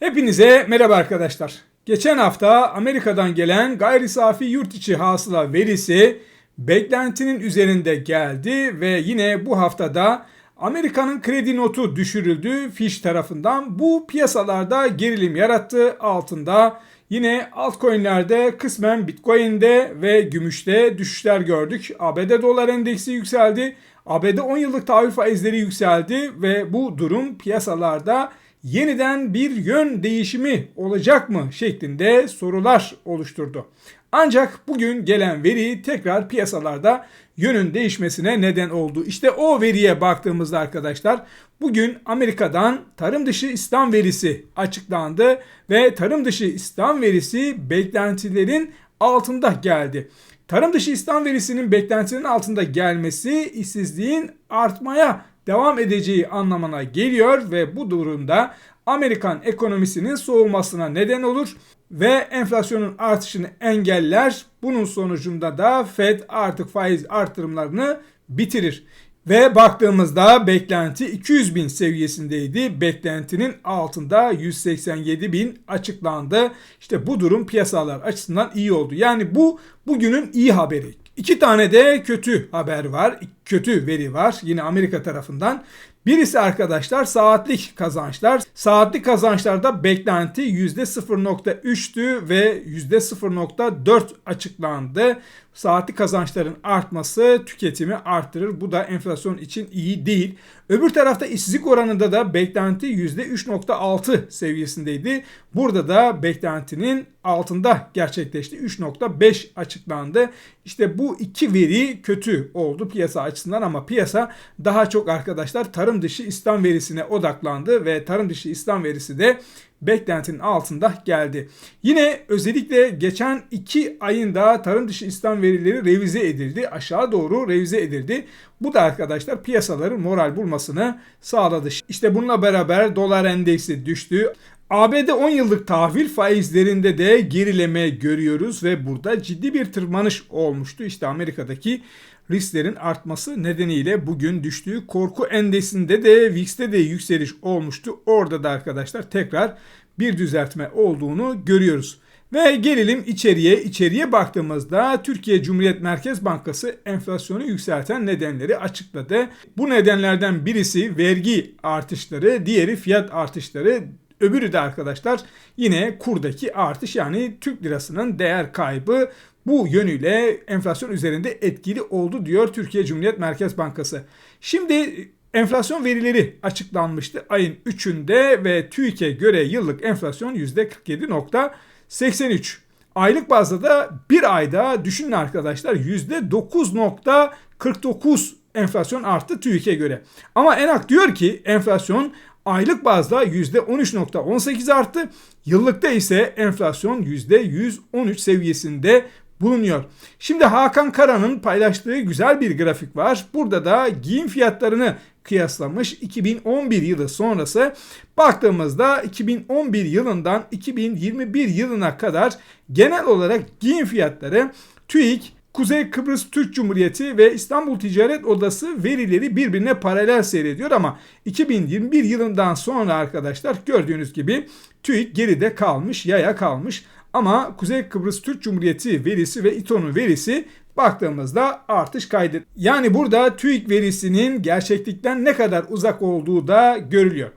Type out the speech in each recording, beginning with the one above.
Hepinize merhaba arkadaşlar. Geçen hafta Amerika'dan gelen gayri safi yurt içi hasıla verisi beklentinin üzerinde geldi ve yine bu haftada Amerika'nın kredi notu düşürüldü Fish tarafından. Bu piyasalarda gerilim yarattı. Altında yine altcoin'lerde kısmen Bitcoin'de ve gümüşte düşüşler gördük. ABD dolar endeksi yükseldi. ABD 10 yıllık tahvil faizleri yükseldi ve bu durum piyasalarda yeniden bir yön değişimi olacak mı şeklinde sorular oluşturdu. Ancak bugün gelen veri tekrar piyasalarda yönün değişmesine neden oldu. İşte o veriye baktığımızda arkadaşlar bugün Amerika'dan tarım dışı istihdam verisi açıklandı ve tarım dışı istihdam verisi beklentilerin altında geldi. Tarım dışı istihdam verisinin beklentinin altında gelmesi işsizliğin artmaya devam edeceği anlamına geliyor ve bu durumda Amerikan ekonomisinin soğumasına neden olur ve enflasyonun artışını engeller. Bunun sonucunda da Fed artık faiz artırımlarını bitirir. Ve baktığımızda beklenti 200 bin seviyesindeydi. Beklentinin altında 187 bin açıklandı. İşte bu durum piyasalar açısından iyi oldu. Yani bu bugünün iyi haberi. İki tane de kötü haber var. Kötü veri var yine Amerika tarafından. Birisi arkadaşlar saatlik kazançlar. Saatlik kazançlarda beklenti %0.3'tü ve %0.4 açıklandı. Saatlik kazançların artması tüketimi arttırır. Bu da enflasyon için iyi değil. Öbür tarafta işsizlik oranında da beklenti %3.6 seviyesindeydi. Burada da beklentinin altında gerçekleşti. 3.5 açıklandı. İşte bu iki veri kötü oldu piyasa açısından ama piyasa daha çok arkadaşlar tarım dışı İslam verisine odaklandı ve tarım dışı İslam verisi de beklentinin altında geldi. Yine özellikle geçen 2 ayında tarım dışı İslam verileri revize edildi. Aşağı doğru revize edildi. Bu da arkadaşlar piyasaların moral bulmasını sağladı. İşte bununla beraber dolar endeksi düştü. ABD 10 yıllık tahvil faizlerinde de gerileme görüyoruz ve burada ciddi bir tırmanış olmuştu. İşte Amerika'daki risklerin artması nedeniyle bugün düştüğü korku endesinde de VIX'te de yükseliş olmuştu. Orada da arkadaşlar tekrar bir düzeltme olduğunu görüyoruz. Ve gelelim içeriye. İçeriye baktığımızda Türkiye Cumhuriyet Merkez Bankası enflasyonu yükselten nedenleri açıkladı. Bu nedenlerden birisi vergi artışları, diğeri fiyat artışları, Öbürü de arkadaşlar yine kurdaki artış yani Türk lirasının değer kaybı bu yönüyle enflasyon üzerinde etkili oldu diyor Türkiye Cumhuriyet Merkez Bankası. Şimdi enflasyon verileri açıklanmıştı ayın 3'ünde ve TÜİK'e göre yıllık enflasyon %47.83. Aylık bazda da bir ayda düşünün arkadaşlar %9.49 enflasyon arttı TÜİK'e göre. Ama ENAK diyor ki enflasyon aylık bazda %13.18 arttı. Yıllıkta ise enflasyon %113 seviyesinde bulunuyor. Şimdi Hakan Kara'nın paylaştığı güzel bir grafik var. Burada da giyim fiyatlarını kıyaslamış 2011 yılı sonrası baktığımızda 2011 yılından 2021 yılına kadar genel olarak giyim fiyatları TÜİK Kuzey Kıbrıs Türk Cumhuriyeti ve İstanbul Ticaret Odası verileri birbirine paralel seyrediyor ama 2021 yılından sonra arkadaşlar gördüğünüz gibi TÜİK geride kalmış, yaya kalmış. Ama Kuzey Kıbrıs Türk Cumhuriyeti verisi ve İTO'nun verisi baktığımızda artış kaydı. Yani burada TÜİK verisinin gerçeklikten ne kadar uzak olduğu da görülüyor.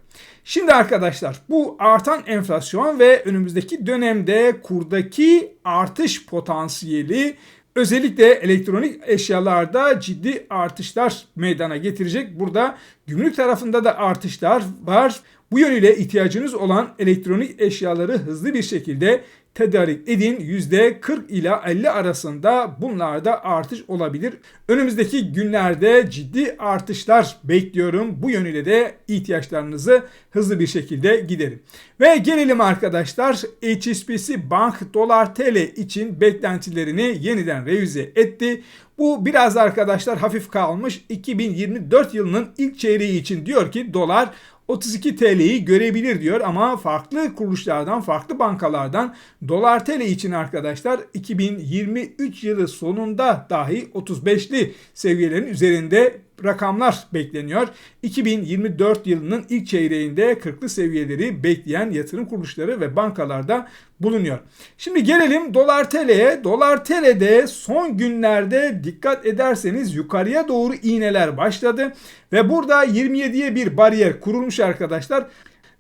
Şimdi arkadaşlar bu artan enflasyon ve önümüzdeki dönemde kurdaki artış potansiyeli Özellikle elektronik eşyalarda ciddi artışlar meydana getirecek. Burada gümrük tarafında da artışlar var. Bu yönüyle ihtiyacınız olan elektronik eşyaları hızlı bir şekilde tedarik edin. %40 ila 50 arasında bunlarda artış olabilir. Önümüzdeki günlerde ciddi artışlar bekliyorum. Bu yönüyle de ihtiyaçlarınızı hızlı bir şekilde giderin. Ve gelelim arkadaşlar HSBC Bank dolar TL için beklentilerini yeniden revize etti. Bu biraz arkadaşlar hafif kalmış. 2024 yılının ilk çeyreği için diyor ki dolar 32 TL'yi görebilir diyor ama farklı kuruluşlardan, farklı bankalardan dolar TL için arkadaşlar 2023 yılı sonunda dahi 35'li seviyelerin üzerinde rakamlar bekleniyor. 2024 yılının ilk çeyreğinde 40'lı seviyeleri bekleyen yatırım kuruluşları ve bankalarda bulunuyor. Şimdi gelelim dolar TL'ye. Dolar TL'de son günlerde dikkat ederseniz yukarıya doğru iğneler başladı ve burada 27'ye bir bariyer kurulmuş arkadaşlar.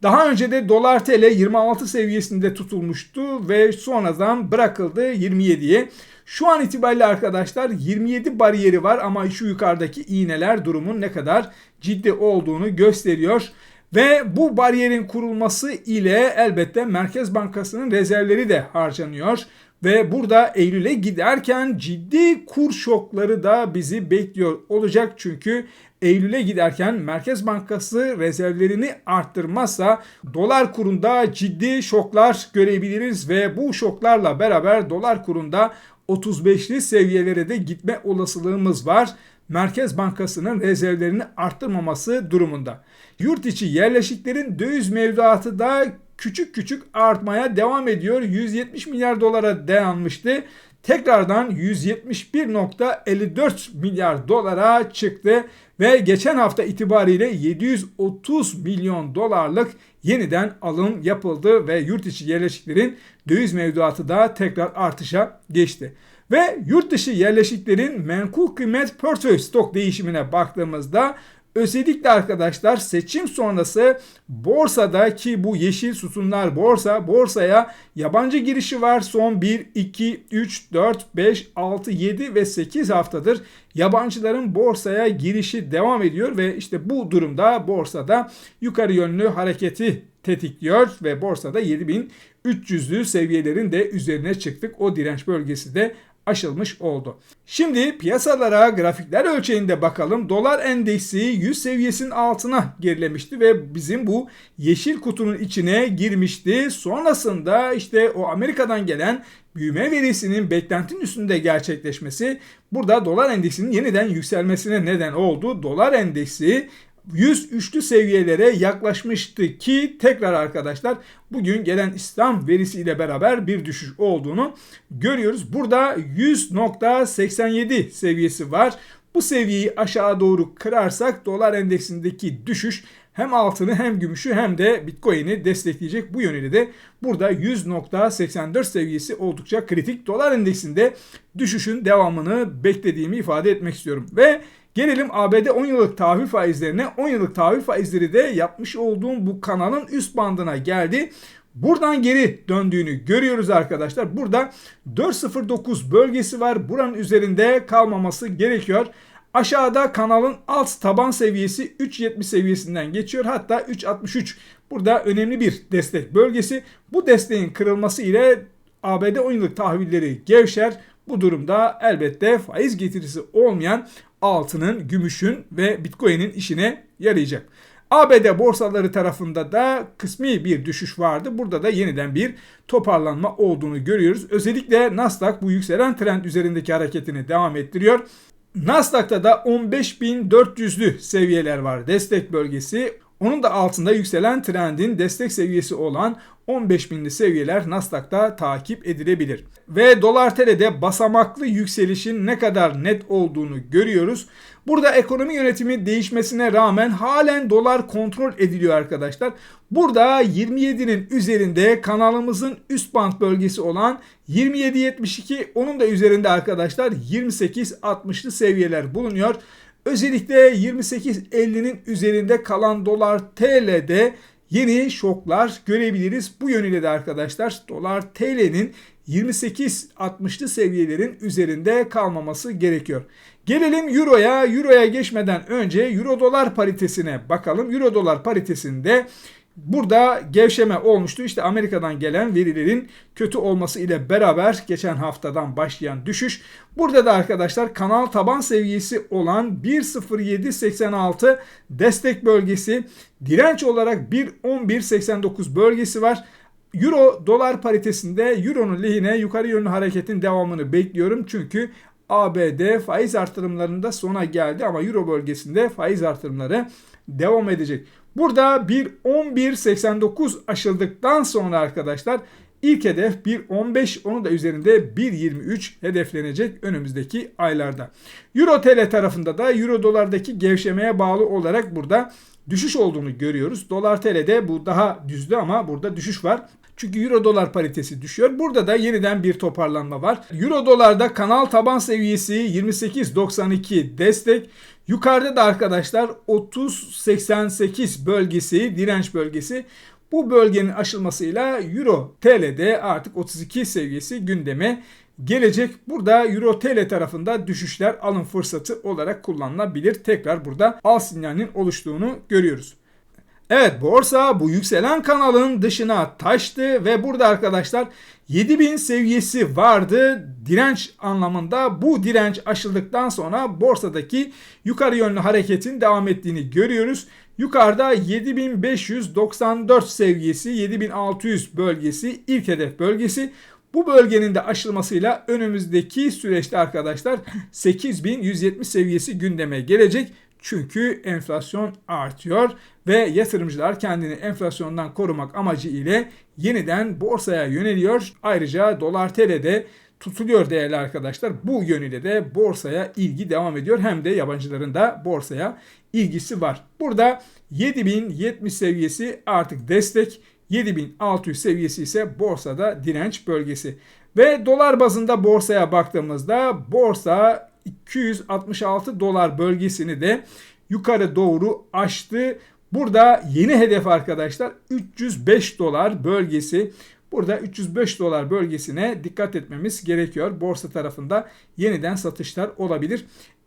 Daha önce de dolar TL 26 seviyesinde tutulmuştu ve sonradan bırakıldı 27'ye. Şu an itibariyle arkadaşlar 27 bariyeri var ama şu yukarıdaki iğneler durumun ne kadar ciddi olduğunu gösteriyor. Ve bu bariyerin kurulması ile elbette Merkez Bankası'nın rezervleri de harcanıyor. Ve burada Eylül'e giderken ciddi kur şokları da bizi bekliyor olacak. Çünkü Eylül'e giderken Merkez Bankası rezervlerini arttırmazsa dolar kurunda ciddi şoklar görebiliriz ve bu şoklarla beraber dolar kurunda 35'li seviyelere de gitme olasılığımız var. Merkez Bankası'nın rezervlerini arttırmaması durumunda. Yurt içi yerleşiklerin döviz mevduatı da küçük küçük artmaya devam ediyor. 170 milyar dolara dayanmıştı. Tekrardan 171.54 milyar dolara çıktı ve geçen hafta itibariyle 730 milyon dolarlık yeniden alım yapıldı ve yurt içi yerleşiklerin döviz mevduatı da tekrar artışa geçti. Ve yurt dışı yerleşiklerin menkul kıymet portföy stok değişimine baktığımızda Özellikle arkadaşlar seçim sonrası borsada ki bu yeşil sütunlar borsa, borsaya yabancı girişi var. Son 1, 2, 3, 4, 5, 6, 7 ve 8 haftadır yabancıların borsaya girişi devam ediyor ve işte bu durumda borsada yukarı yönlü hareketi tetikliyor ve borsada 7300'lü seviyelerin de üzerine çıktık. O direnç bölgesi de aşılmış oldu. Şimdi piyasalara grafikler ölçeğinde bakalım. Dolar endeksi 100 seviyesinin altına gerilemişti ve bizim bu yeşil kutunun içine girmişti. Sonrasında işte o Amerika'dan gelen büyüme verisinin beklentinin üstünde gerçekleşmesi burada dolar endeksinin yeniden yükselmesine neden oldu. Dolar endeksi 100 üçlü seviyelere yaklaşmıştı ki tekrar arkadaşlar bugün gelen İslam verisiyle beraber bir düşüş olduğunu görüyoruz. Burada 100.87 seviyesi var. Bu seviyeyi aşağı doğru kırarsak dolar endeksindeki düşüş hem altını hem gümüşü hem de Bitcoin'i destekleyecek. Bu yönüyle de burada 100.84 seviyesi oldukça kritik. Dolar endeksinde düşüşün devamını beklediğimi ifade etmek istiyorum. Ve Gelelim ABD 10 yıllık tahvil faizlerine. 10 yıllık tahvil faizleri de yapmış olduğum bu kanalın üst bandına geldi. Buradan geri döndüğünü görüyoruz arkadaşlar. Burada 4.09 bölgesi var. Buranın üzerinde kalmaması gerekiyor. Aşağıda kanalın alt taban seviyesi 3.70 seviyesinden geçiyor. Hatta 3.63 burada önemli bir destek bölgesi. Bu desteğin kırılması ile ABD 10 yıllık tahvilleri gevşer. Bu durumda elbette faiz getirisi olmayan altının, gümüşün ve bitcoin'in işine yarayacak. ABD borsaları tarafında da kısmi bir düşüş vardı. Burada da yeniden bir toparlanma olduğunu görüyoruz. Özellikle Nasdaq bu yükselen trend üzerindeki hareketini devam ettiriyor. Nasdaq'ta da 15.400'lü seviyeler var destek bölgesi. Onun da altında yükselen trendin destek seviyesi olan 15.000'li seviyeler Nasdaq'ta takip edilebilir. Ve dolar TL'de basamaklı yükselişin ne kadar net olduğunu görüyoruz. Burada ekonomi yönetimi değişmesine rağmen halen dolar kontrol ediliyor arkadaşlar. Burada 27'nin üzerinde kanalımızın üst band bölgesi olan 27.72 onun da üzerinde arkadaşlar 28.60'lı seviyeler bulunuyor. Özellikle 28.50'nin üzerinde kalan dolar TL'de yeni şoklar görebiliriz. Bu yönüyle de arkadaşlar dolar TL'nin 28.60'lı seviyelerin üzerinde kalmaması gerekiyor. Gelelim Euro'ya. Euro'ya geçmeden önce Euro dolar paritesine bakalım. Euro dolar paritesinde Burada gevşeme olmuştu. İşte Amerika'dan gelen verilerin kötü olması ile beraber geçen haftadan başlayan düşüş. Burada da arkadaşlar kanal taban seviyesi olan 1.0786 destek bölgesi, direnç olarak 1.1189 bölgesi var. Euro dolar paritesinde Euro'nun lehine yukarı yönlü hareketin devamını bekliyorum. Çünkü ABD faiz artırımlarında sona geldi ama Euro bölgesinde faiz artırımları devam edecek. Burada bir 11.89 aşıldıktan sonra arkadaşlar İlk hedef 1.15 onun da üzerinde 1.23 hedeflenecek önümüzdeki aylarda. Euro TL tarafında da Euro dolardaki gevşemeye bağlı olarak burada düşüş olduğunu görüyoruz. Dolar TL'de bu daha düzdü ama burada düşüş var. Çünkü euro dolar paritesi düşüyor. Burada da yeniden bir toparlanma var. Euro dolarda kanal taban seviyesi 28.92 destek. Yukarıda da arkadaşlar 30.88 bölgesi direnç bölgesi. Bu bölgenin aşılmasıyla Euro TL'de artık 32 seviyesi gündeme gelecek. Burada Euro TL tarafında düşüşler alım fırsatı olarak kullanılabilir. Tekrar burada al sinyalinin oluştuğunu görüyoruz. Evet borsa bu yükselen kanalın dışına taştı ve burada arkadaşlar 7000 seviyesi vardı direnç anlamında. Bu direnç aşıldıktan sonra borsadaki yukarı yönlü hareketin devam ettiğini görüyoruz. Yukarıda 7594 seviyesi 7600 bölgesi ilk hedef bölgesi. Bu bölgenin de aşılmasıyla önümüzdeki süreçte arkadaşlar 8170 seviyesi gündeme gelecek. Çünkü enflasyon artıyor ve yatırımcılar kendini enflasyondan korumak amacı ile yeniden borsaya yöneliyor. Ayrıca dolar TL'de tutuluyor değerli arkadaşlar. Bu yönüyle de borsaya ilgi devam ediyor. Hem de yabancıların da borsaya ilgisi var. Burada 7070 seviyesi artık destek. 7600 seviyesi ise borsada direnç bölgesi. Ve dolar bazında borsaya baktığımızda borsa 266 dolar bölgesini de yukarı doğru aştı. Burada yeni hedef arkadaşlar 305 dolar bölgesi. Burada 305 dolar bölgesine dikkat etmemiz gerekiyor. Borsa tarafında yeniden satışlar olabilir.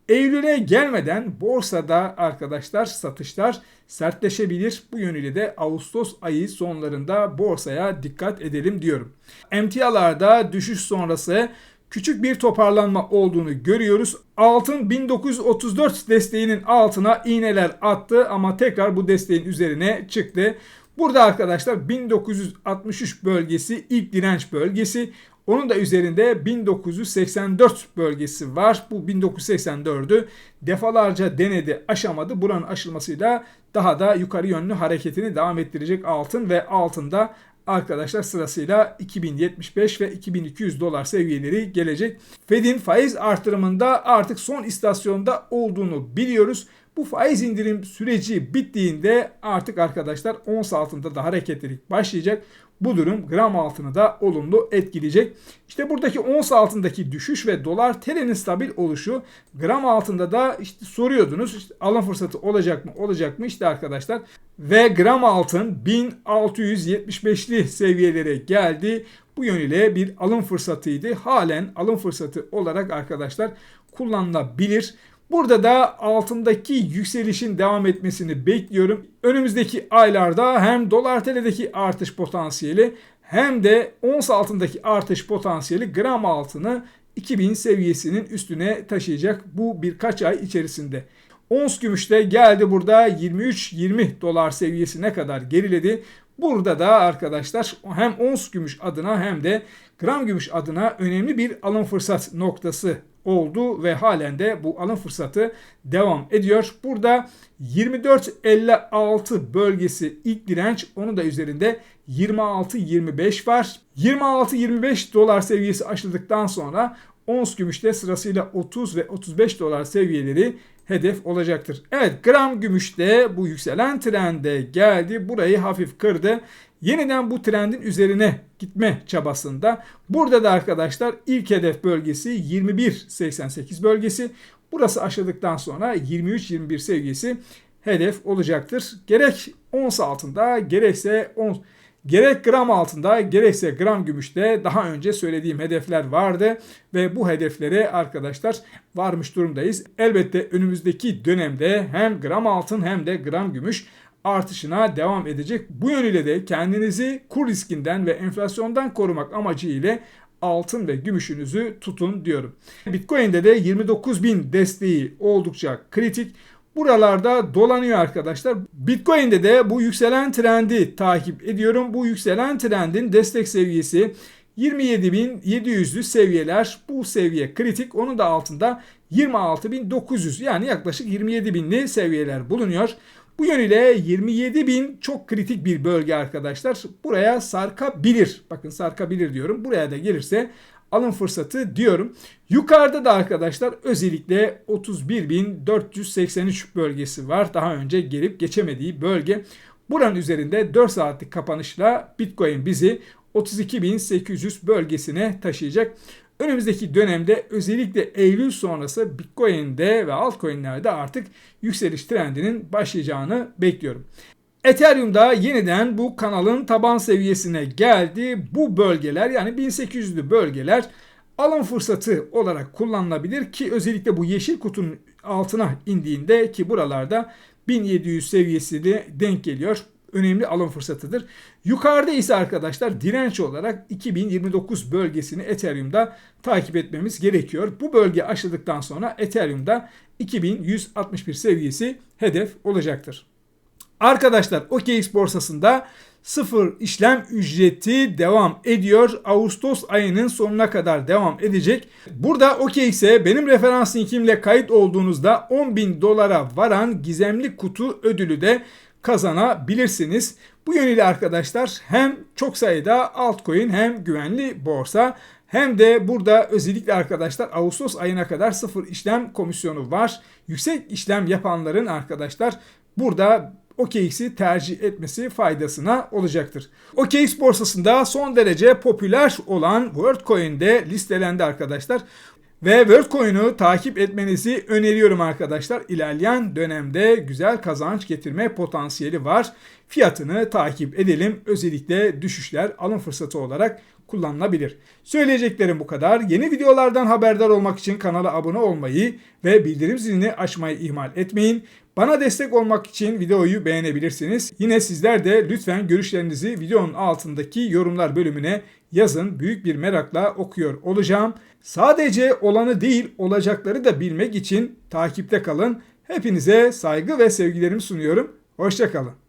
Eylül'e gelmeden borsada arkadaşlar satışlar sertleşebilir. Bu yönüyle de Ağustos ayı sonlarında borsaya dikkat edelim diyorum. Emtialarda düşüş sonrası küçük bir toparlanma olduğunu görüyoruz. Altın 1934 desteğinin altına iğneler attı ama tekrar bu desteğin üzerine çıktı. Burada arkadaşlar 1963 bölgesi ilk direnç bölgesi. Onun da üzerinde 1984 bölgesi var. Bu 1984'ü defalarca denedi, aşamadı. Buranın aşılmasıyla daha da yukarı yönlü hareketini devam ettirecek altın ve altında arkadaşlar sırasıyla 2075 ve 2200 dolar seviyeleri gelecek. Fed'in faiz artırımında artık son istasyonda olduğunu biliyoruz. Bu faiz indirim süreci bittiğinde artık arkadaşlar ons altında da hareketlilik başlayacak. Bu durum gram altını da olumlu etkileyecek. İşte buradaki ons altındaki düşüş ve dolar TL'nin stabil oluşu gram altında da işte soruyordunuz işte alım fırsatı olacak mı olacak mı işte arkadaşlar ve gram altın 1675'li seviyelere geldi. Bu yönüyle bir alım fırsatıydı. Halen alım fırsatı olarak arkadaşlar kullanılabilir. Burada da altındaki yükselişin devam etmesini bekliyorum. Önümüzdeki aylarda hem dolar TL'deki artış potansiyeli hem de ons altındaki artış potansiyeli gram altını 2000 seviyesinin üstüne taşıyacak bu birkaç ay içerisinde. Ons gümüşte geldi burada 23-20 dolar seviyesine kadar geriledi. Burada da arkadaşlar hem ons gümüş adına hem de gram gümüş adına önemli bir alım fırsat noktası oldu ve halen de bu alım fırsatı devam ediyor. Burada 24.56 bölgesi ilk direnç onun da üzerinde 26.25 var. 26.25 dolar seviyesi aşıldıktan sonra ons gümüşte sırasıyla 30 ve 35 dolar seviyeleri hedef olacaktır. Evet gram gümüşte bu yükselen trende geldi. Burayı hafif kırdı. Yeniden bu trendin üzerine gitme çabasında. Burada da arkadaşlar ilk hedef bölgesi 21.88 bölgesi. Burası aşıldıktan sonra 23-21 seviyesi hedef olacaktır. Gerek ons altında gerekse ons Gerek gram altında gerekse gram gümüşte daha önce söylediğim hedefler vardı ve bu hedeflere arkadaşlar varmış durumdayız. Elbette önümüzdeki dönemde hem gram altın hem de gram gümüş artışına devam edecek. Bu yönüyle de kendinizi kur riskinden ve enflasyondan korumak amacı ile altın ve gümüşünüzü tutun diyorum. Bitcoin'de de 29 bin desteği oldukça kritik. Buralarda dolanıyor arkadaşlar. Bitcoin'de de bu yükselen trendi takip ediyorum. Bu yükselen trendin destek seviyesi 27.700'lü seviyeler. Bu seviye kritik. Onun da altında 26.900 yani yaklaşık 27.000'li seviyeler bulunuyor. Bu yönüyle 27 bin çok kritik bir bölge arkadaşlar. Buraya sarkabilir. Bakın sarkabilir diyorum. Buraya da gelirse alım fırsatı diyorum. Yukarıda da arkadaşlar özellikle 31.483 bölgesi var. Daha önce gelip geçemediği bölge. Buranın üzerinde 4 saatlik kapanışla Bitcoin bizi 32.800 bölgesine taşıyacak. Önümüzdeki dönemde özellikle Eylül sonrası Bitcoin'de ve altcoin'lerde artık yükseliş trendinin başlayacağını bekliyorum. Ethereum'da yeniden bu kanalın taban seviyesine geldi. Bu bölgeler yani 1800'lü bölgeler alım fırsatı olarak kullanılabilir ki özellikle bu yeşil kutunun altına indiğinde ki buralarda 1700 seviyesi de denk geliyor. Önemli alım fırsatıdır. Yukarıda ise arkadaşlar direnç olarak 2029 bölgesini Ethereum'da takip etmemiz gerekiyor. Bu bölge aşıldıktan sonra Ethereum'da 2161 seviyesi hedef olacaktır. Arkadaşlar OKX borsasında sıfır işlem ücreti devam ediyor. Ağustos ayının sonuna kadar devam edecek. Burada OKX'e benim referans linkimle kayıt olduğunuzda 10.000 dolara varan gizemli kutu ödülü de kazanabilirsiniz. Bu yönüyle arkadaşlar hem çok sayıda altcoin hem güvenli borsa hem de burada özellikle arkadaşlar Ağustos ayına kadar sıfır işlem komisyonu var. Yüksek işlem yapanların arkadaşlar burada OKX'i tercih etmesi faydasına olacaktır. OKX borsasında son derece popüler olan WorldCoin'de listelendi arkadaşlar. Ve WorldCoin'u takip etmenizi öneriyorum arkadaşlar. İlerleyen dönemde güzel kazanç getirme potansiyeli var. Fiyatını takip edelim. Özellikle düşüşler alım fırsatı olarak kullanılabilir. Söyleyeceklerim bu kadar. Yeni videolardan haberdar olmak için kanala abone olmayı ve bildirim zilini açmayı ihmal etmeyin. Bana destek olmak için videoyu beğenebilirsiniz. Yine sizler de lütfen görüşlerinizi videonun altındaki yorumlar bölümüne yazın. Büyük bir merakla okuyor olacağım. Sadece olanı değil olacakları da bilmek için takipte kalın. Hepinize saygı ve sevgilerimi sunuyorum. Hoşçakalın.